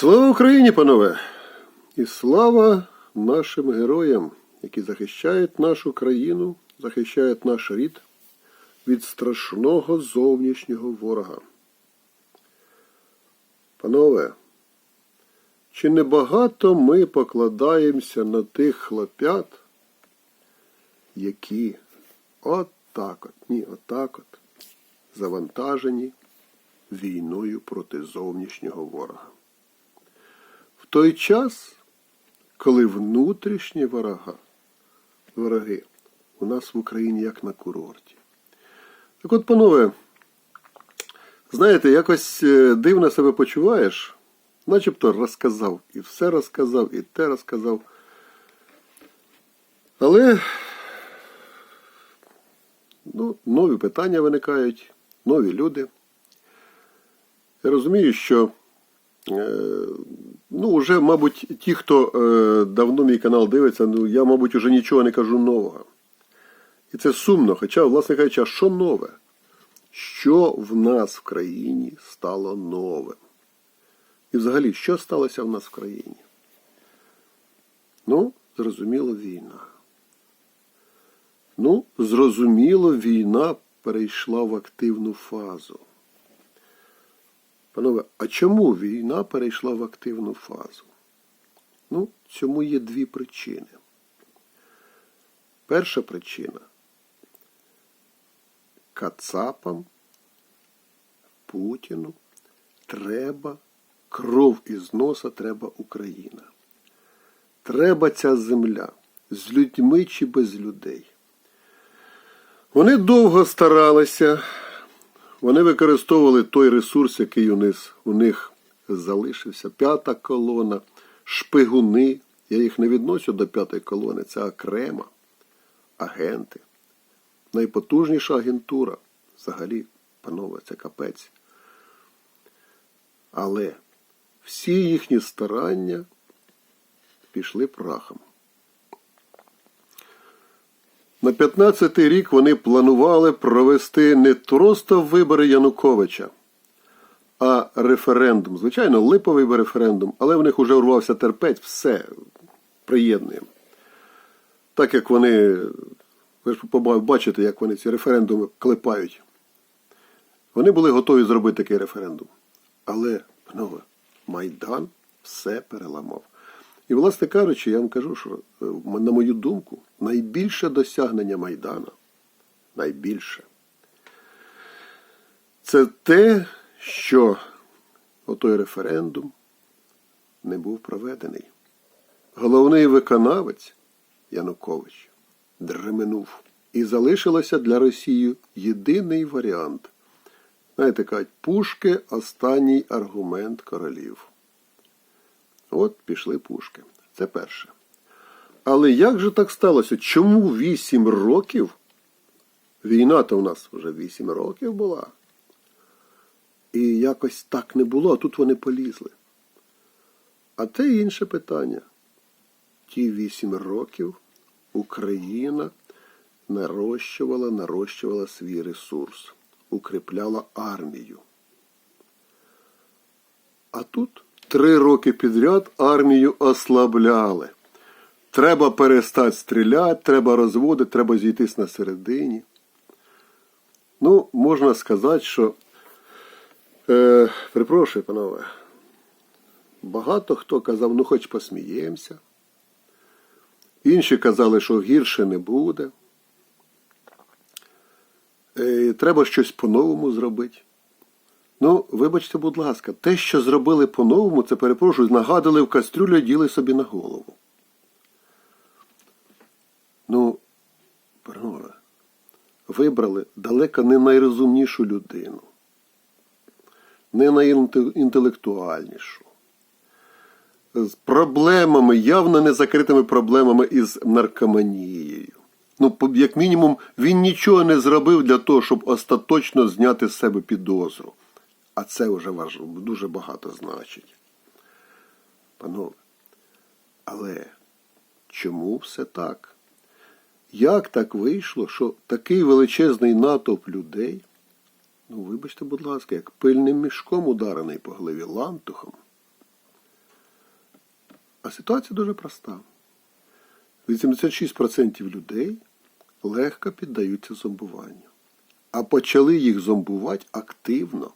Слава Україні, панове! І слава нашим героям, які захищають нашу країну, захищають наш рід від страшного зовнішнього ворога. Панове, чи небагато ми покладаємося на тих хлопят, які от так от, ні, отак от, завантажені війною проти зовнішнього ворога. Той час, коли внутрішні ворога, вороги у нас в Україні як на курорті. Так от, панове, знаєте, якось е, дивно себе почуваєш, начебто розказав, і все розказав, і те розказав. Але ну, нові питання виникають, нові люди. Я розумію, що ну, вже, мабуть, ті, хто е, давно мій канал дивиться, ну, я, мабуть, вже нічого не кажу нового. І це сумно, хоча, власне кажучи, а що нове? Що в нас в країні стало новим? І взагалі, що сталося в нас в країні? Ну, зрозуміло, війна. Ну, зрозуміло, війна перейшла в активну фазу. Панове, а чому війна перейшла в активну фазу? Ну, цьому є дві причини. Перша причина Кацапам, Путіну треба кров із носа, треба Україна. Треба ця земля з людьми чи без людей. Вони довго старалися, вони використовували той ресурс, який у них, у них залишився. П'ята колона, шпигуни. Я їх не відносю до п'ятої колони, це окрема. Агенти. Найпотужніша агентура. Взагалі, панове, це капець. Але всі їхні старання пішли прахом. На 15-й рік вони планували провести не просто вибори Януковича, а референдум. Звичайно, липовий референдум, але в них уже урвався терпець, все приєднуємо. Так як вони, ви ж бачите, як вони ці референдуми клепають. Вони були готові зробити такий референдум. Але, панове, Майдан все переламав. І, власне кажучи, я вам кажу, що, е, на мою думку, найбільше досягнення Майдана, найбільше, це те, що отой референдум не був проведений. Головний виконавець Янукович дременув. І залишилося для Росії єдиний варіант. Знаєте, кажуть, пушки останній аргумент королів. От пішли пушки. Це перше. Але як же так сталося? Чому 8 років? Війна-то у нас вже 8 років була. І якось так не було, а тут вони полізли. А це інше питання. Ті 8 років Україна нарощувала, нарощувала свій ресурс, укріпляла армію. А тут три роки підряд армію ослабляли. Треба перестати стріляти, треба розводити, треба зійтись на середині. Ну, можна сказати, що, е, припрошую, панове, багато хто казав, ну хоч посміємося. Інші казали, що гірше не буде. Е, треба щось по-новому зробити. Ну, вибачте, будь ласка, те, що зробили по-новому, це перепрошую, нагадали в кастрюлю і діли собі на голову. Ну, панове, вибрали далеко не найрозумнішу людину, не найінтелектуальнішу. З проблемами, явно незакритими проблемами із наркоманією. Ну, як мінімум, він нічого не зробив для того, щоб остаточно зняти з себе підозру. А це вже важливо, дуже багато значить. Панове, але чому все так? Як так вийшло, що такий величезний натовп людей, ну, вибачте, будь ласка, як пильним мішком ударений по голові лантухом, А ситуація дуже проста. 86% людей легко піддаються зомбуванню. А почали їх зомбувати активно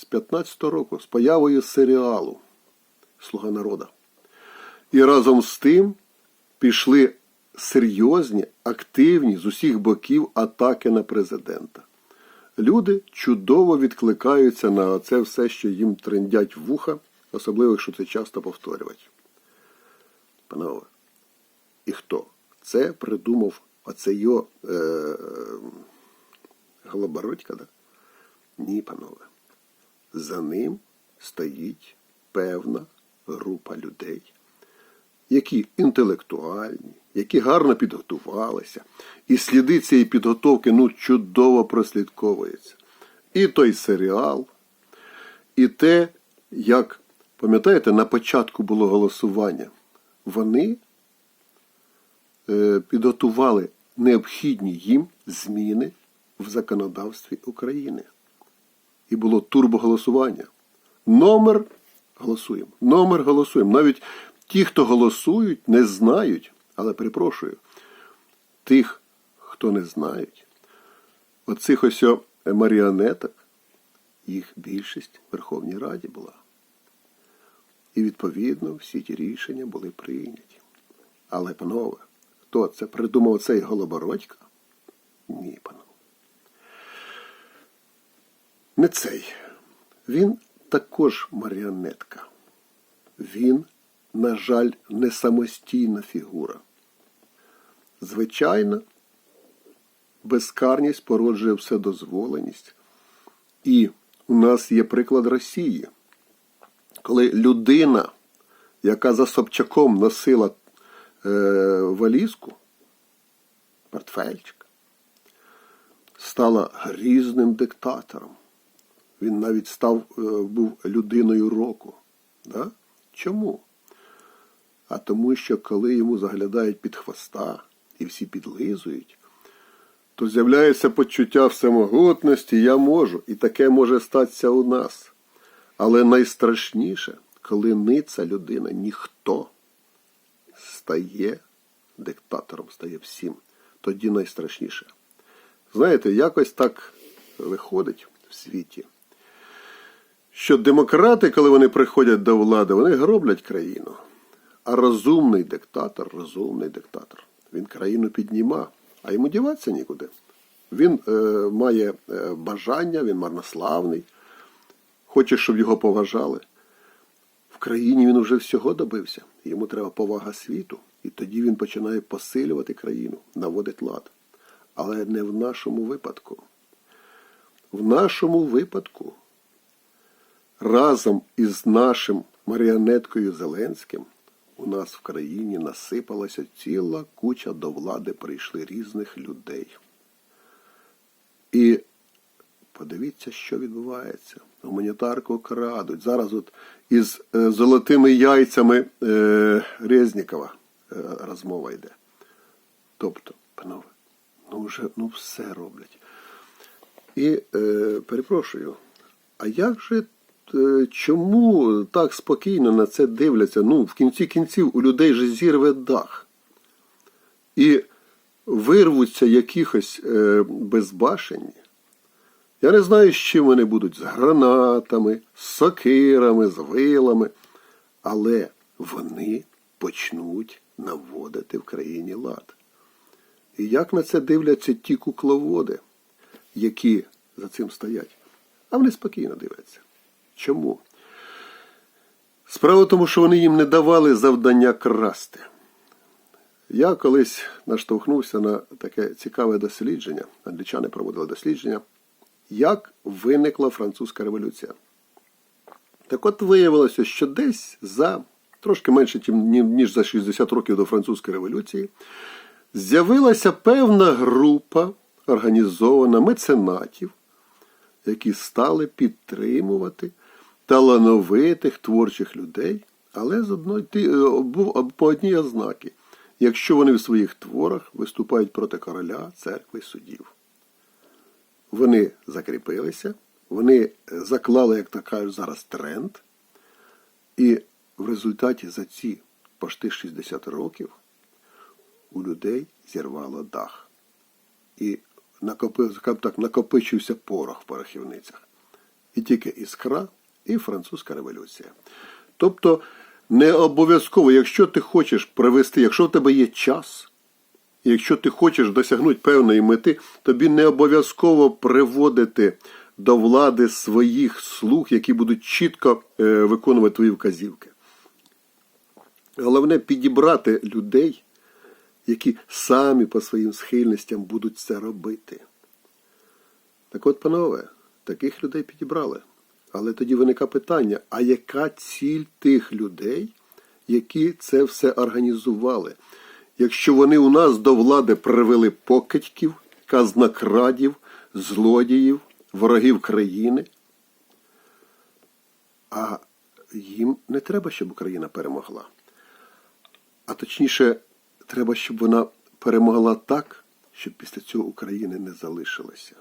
з 15-го року, з появою серіалу Слуга народа. І разом з тим пішли серйозні, активні з усіх боків атаки на президента. Люди чудово відкликаються на це все, що їм трендять вуха, особливо, якщо це часто повторювати. Панове, і хто? Це придумав оце його е, е, Голобородька, да? Ні, панове. За ним стоїть певна група людей, які інтелектуальні, які гарно підготувалися, і сліди цієї підготовки ну, чудово прослідковуються. І той серіал, і те, як, пам'ятаєте, на початку було голосування, вони е, підготували необхідні їм зміни в законодавстві України. І було турбоголосування. Номер голосуємо. Номер голосуємо. Навіть ті, хто голосують, не знають, але перепрошую, тих, хто не знають, оцих ось маріонеток, їх більшість в Верховній Раді була. І відповідно всі ті рішення були прийняті. Але, панове, хто це придумав цей Голобородька? Ні, панове. Не цей. Він також маріонетка. Він, на жаль, не самостійна фігура. Звичайно, безкарність породжує вседозволеність. І у нас є приклад Росії, коли людина, яка за Собчаком носила е, валізку, портфельчик, стала грізним диктатором. Він навіть став, е, був людиною року. Да? Чому? А тому, що коли йому заглядають під хвоста і всі підлизують, то з'являється почуття всемогутності, я можу, і таке може статися у нас. Але найстрашніше, коли ниця людина, ніхто стає диктатором, стає всім. Тоді найстрашніше. Знаєте, якось так виходить в світі, що демократи, коли вони приходять до влади, вони гроблять країну. А розумний диктатор, розумний диктатор, він країну підніма, а йому діватися нікуди. Він е, має е, бажання, він марнославний, хоче, щоб його поважали. В країні він вже всього добився. Йому треба повага світу. І тоді він починає посилювати країну, наводить лад. Але не в нашому випадку. В нашому випадку разом із нашим маріонеткою Зеленським у нас в країні насипалася ціла куча до влади прийшли різних людей. І подивіться, що відбувається. Гуманітарку крадуть. Зараз от із е, золотими яйцями е, Резнікова е, розмова йде. Тобто, панове, ну вже ну все роблять. І е, перепрошую, а як же чому так спокійно на це дивляться? Ну, в кінці кінців у людей же зірве дах. І вирвуться якихось е, безбашені. Я не знаю, з чим вони будуть, з гранатами, з сокирами, з вилами, але вони почнуть наводити в країні лад. І як на це дивляться ті кукловоди, які за цим стоять? А вони спокійно дивляться. Чому? Справа в тому, що вони їм не давали завдання красти. Я колись наштовхнувся на таке цікаве дослідження, англічани проводили дослідження, як виникла французька революція. Так от виявилося, що десь за трошки менше, ніж за 60 років до французької революції, з'явилася певна група організована меценатів, які стали підтримувати талановитих творчих людей, але з одної, по одній ознаки, якщо вони в своїх творах виступають проти короля, церкви, судів. Вони закріпилися, вони заклали, як то кажуть, зараз тренд, і в результаті за ці пошти 60 років у людей зірвало дах. І накопив, так, накопичився порох в порохівницях. І тільки іскра, і французька революція. Тобто не обов'язково, якщо ти хочеш привести, якщо в тебе є час, якщо ти хочеш досягнути певної мети, тобі не обов'язково приводити до влади своїх слуг, які будуть чітко е, виконувати твої вказівки. Головне підібрати людей, які самі по своїм схильностям будуть це робити. Так от, панове, таких людей підібрали. Але тоді виникає питання: а яка ціль тих людей, які це все організували? Якщо вони у нас до влади привели покидьків, казнокрадів, злодіїв, ворогів країни, а їм не треба, щоб Україна перемогла. А точніше, треба, щоб вона перемогла так, щоб після цього України не залишилося.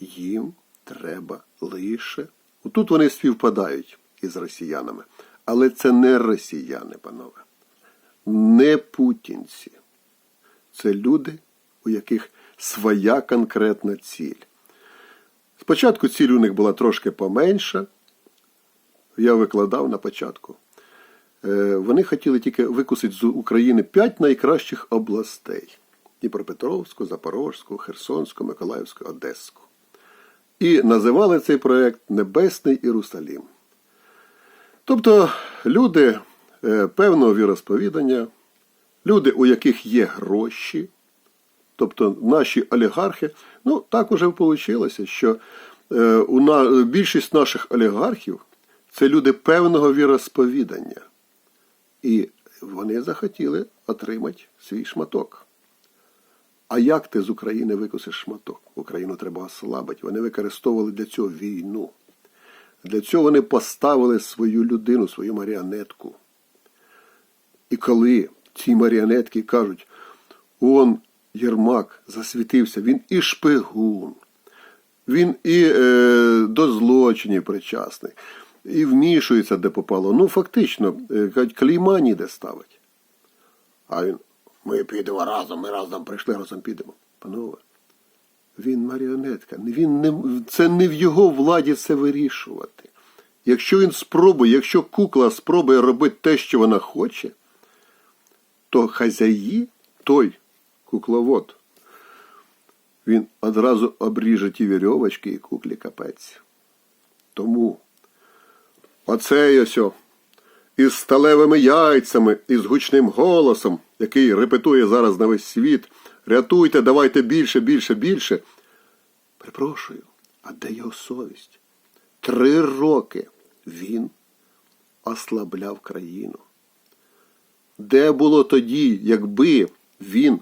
Їм треба лише. Тут вони співпадають із росіянами. Але це не росіяни, панове, не путінці. Це люди, у яких своя конкретна ціль. Спочатку ціль у них була трошки поменша. Я викладав на початку. Е, Вони хотіли тільки викусити з України п'ять найкращих областей: Дніпропетровську, Запорозьку, Херсонську, Миколаївську, Одеську. І називали цей проєкт Небесний Єрусалім. Тобто люди е, певного віросповідання, люди, у яких є гроші, тобто наші олігархи, ну так уже вийшло, що е, більшість наших олігархів це люди певного віросповідання. І вони захотіли отримати свій шматок. А як ти з України викусиш шматок? Україну треба ослабити. Вони використовували для цього війну. Для цього вони поставили свою людину, свою маріонетку. І коли ці маріонетки кажуть, он Єрмак засвітився, він і шпигун, він і е, до злочинів причасний, і вмішується, де попало. Ну, фактично, е, кажуть, клейма ніде ставить. А він, ми підемо разом, ми разом прийшли, разом підемо. Панове, він маріонетка. Він не, це не в його владі це вирішувати. Якщо він спробує, якщо кукла спробує робити те, що вона хоче, то хазяї, той кукловод, він одразу обріже ті вірьовочки і куклі капець. Тому оцей ось із сталевими яйцями і з гучним голосом, який репетує зараз на весь світ, рятуйте, давайте більше, більше, більше. Припрошую, а де його совість? Три роки він ослабляв країну. Де було тоді, якби він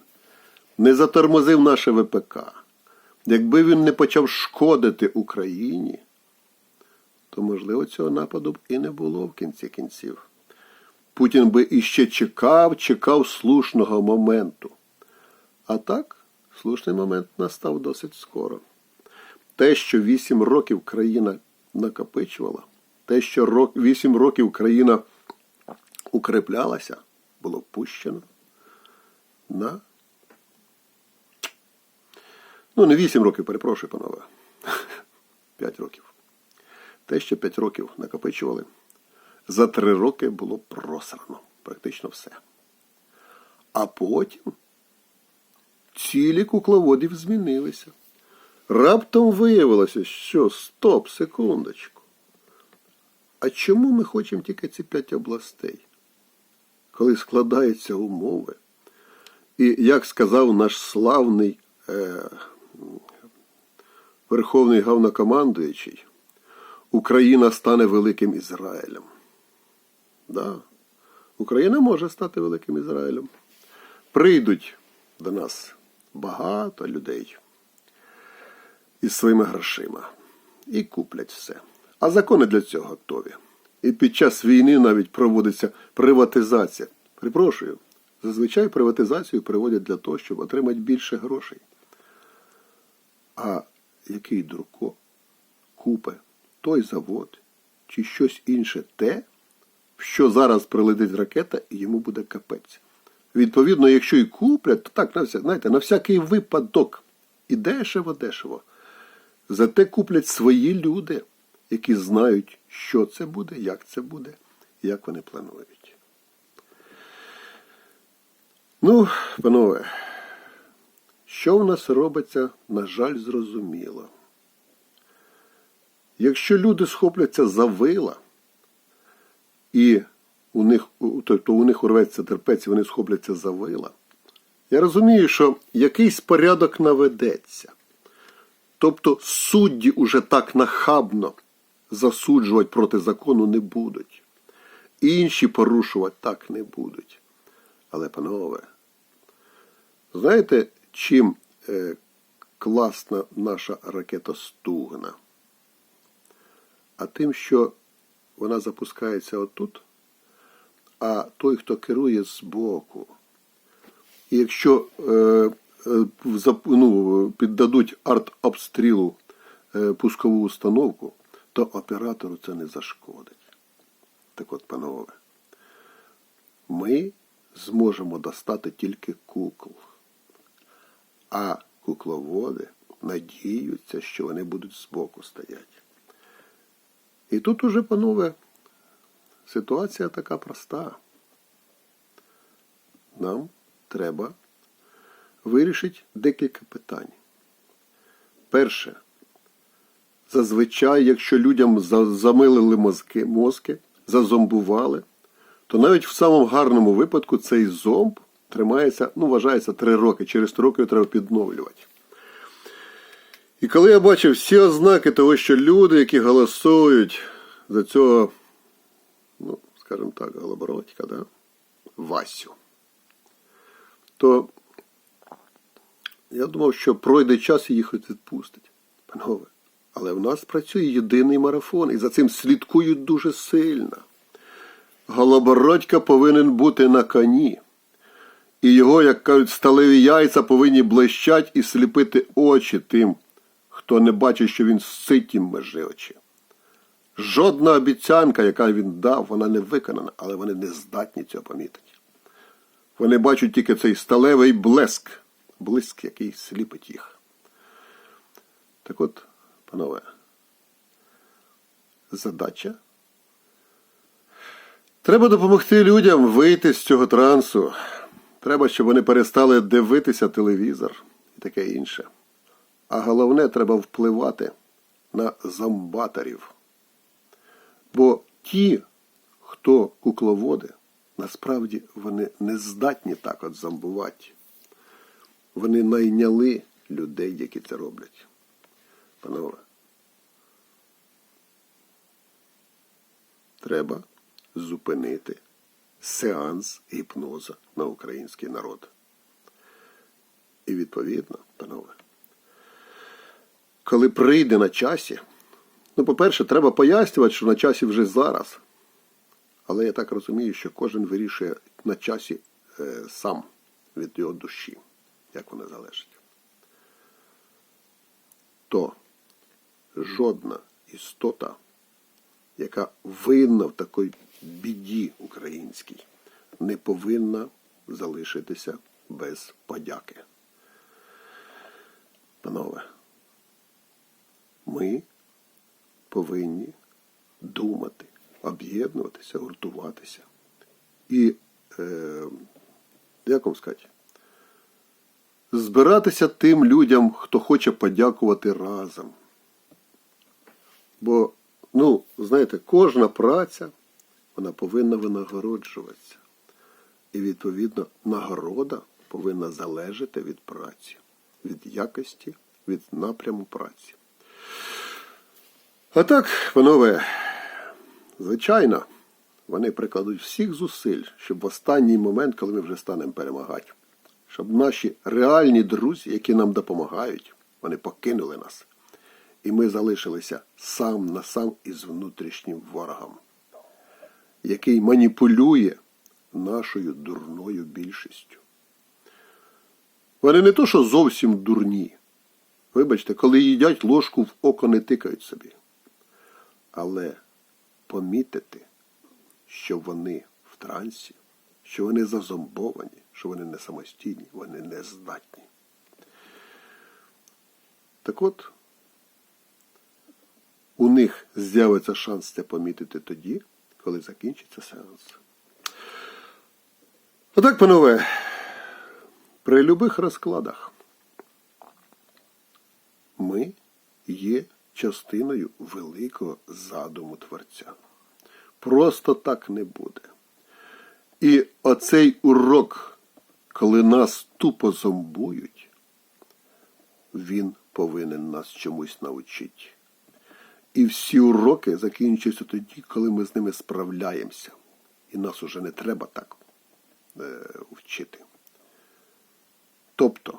не затормозив наше ВПК, якби він не почав шкодити Україні, то, можливо, цього нападу б і не було в кінці кінців. Путін би іще чекав, чекав слушного моменту. А так, слушний момент настав досить скоро. Те, що вісім років країна накопичувала, те, що вісім років країна укріплялася, було пущено на. Ну, не вісім років, перепрошую, панове. П'ять років. Те, що п'ять років накопичували, за три роки було просрано. Практично все. А потім цілі кукловодів змінилися. Раптом виявилося, що стоп, секундочку. А чому ми хочемо тільки ці п'ять областей? Коли складаються умови, і як сказав наш славний е, верховний гавнокомандуючий, Україна стане великим Ізраїлем. Да. Україна може стати великим Ізраїлем. Прийдуть до нас багато людей із своїми грошима і куплять все. А закони для цього готові. І під час війни навіть проводиться приватизація. Припрошую, зазвичай приватизацію приводять для того, щоб отримати більше грошей. А який Дурко купе той завод чи щось інше те, що зараз прилетить ракета, і йому буде капець. Відповідно, якщо і куплять, то так, на, знаєте, на всякий випадок. І дешево, дешево. Зате куплять свої люди, які знають, що це буде, як це буде, як вони планують. Ну, панове, що в нас робиться, на жаль, зрозуміло. Якщо люди схопляться за вила, і у них, тобто у них урветься терпець, і вони схопляться за вила, я розумію, що якийсь порядок наведеться. Тобто судді уже так нахабно засуджувати проти закону не будуть. Інші порушувати так не будуть. Але, панове, знаєте, чим е, класна наша ракета Стугна? А тим, що вона запускається отут, а той, хто керує збоку. І якщо е, е, ну, піддадуть артобстрілу е, пускову установку, то оператору це не зашкодить. Так от, панове, ми зможемо достати тільки кукол, а кукловоди надіються, що вони будуть збоку стояти. І тут уже, панове, ситуація така проста. Нам треба вирішити декілька питань. Перше. Зазвичай, якщо людям замилили мозки, мозки, зазомбували, то навіть в самому гарному випадку цей зомб тримається, ну, вважається, три роки. Через три роки його треба підновлювати. І коли я бачив всі ознаки того, що люди, які голосують за цього, ну, скажімо так, голобородька, да? Васю, то я думав, що пройде час і їх відпустить. Панове, але в нас працює єдиний марафон, і за цим слідкують дуже сильно. Голобородька повинен бути на коні. І його, як кажуть, сталеві яйця повинні блищать і сліпити очі тим, хто не бачить, що він ситім межи очі. Жодна обіцянка, яка він дав, вона не виконана, але вони не здатні цього помітити. Вони бачать тільки цей сталевий блеск, блиск, який сліпить їх. Так от, панове, задача. Треба допомогти людям вийти з цього трансу. Треба, щоб вони перестали дивитися телевізор і таке інше. А головне, треба впливати на зомбаторів. Бо ті, хто кукловоди, насправді вони не здатні так от зомбувати. Вони найняли людей, які це роблять. Панове, треба зупинити сеанс гіпноза на український народ. І відповідно, панове, коли прийде на часі, ну, по-перше, треба пояснювати, що на часі вже зараз. Але я так розумію, що кожен вирішує на часі е, сам від його душі, як вона залежить. То жодна істота, яка винна в такій біді українській, не повинна залишитися без подяки. Панове, ми повинні думати, об'єднуватися, гуртуватися. І, е, як вам сказати, збиратися тим людям, хто хоче подякувати разом. Бо, ну, знаєте, кожна праця, вона повинна винагороджуватися. І, відповідно, нагорода повинна залежати від праці, від якості, від напряму праці. А так, панове, звичайно, вони прикладуть всіх зусиль, щоб в останній момент, коли ми вже станемо перемагати, щоб наші реальні друзі, які нам допомагають, вони покинули нас. І ми залишилися сам на сам із внутрішнім ворогом, який маніпулює нашою дурною більшістю. Вони не то, що зовсім дурні. Вибачте, коли їдять ложку в око не тикають собі. Але помітити, що вони в трансі, що вони зазомбовані, що вони не самостійні, вони не здатні. Так от, у них з'явиться шанс це помітити тоді, коли закінчиться сеанс. Отак, панове, при любих розкладах ми є частиною великого задуму Творця. Просто так не буде. І оцей урок, коли нас тупо зомбують, він повинен нас чомусь навчити. І всі уроки закінчуються тоді, коли ми з ними справляємося. І нас уже не треба так е, вчити. Тобто,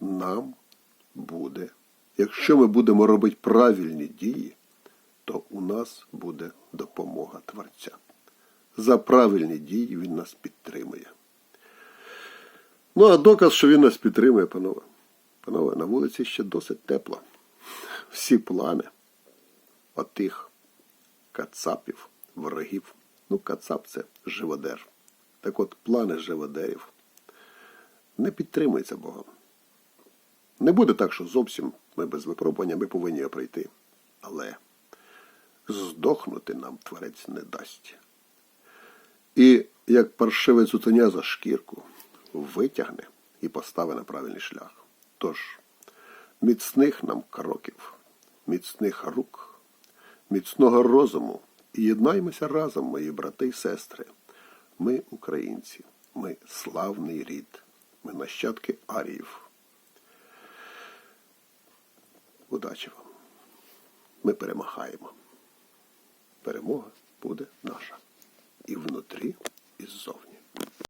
нам буде, якщо ми будемо робити правильні дії, то у нас буде допомога Творця. За правильні дії він нас підтримує. Ну, а доказ, що він нас підтримує, панове. Панове, на вулиці ще досить тепло. Всі плани отих кацапів, ворогів. Ну, кацап це живодер. Так от, плани живодерів не підтримуються Богом. Не буде так, що зовсім ми без випробування ми повинні його пройти. Але здохнути нам творець не дасть. І як паршивець утоня за шкірку витягне і поставить на правильний шлях. Тож, міцних нам кроків, міцних рук, міцного розуму і єднаймося разом, мої брати і сестри. Ми українці, ми славний рід, ми нащадки аріїв. Удачі вам! Ми перемагаємо. Перемога буде наша. І внутрі, і ззовні.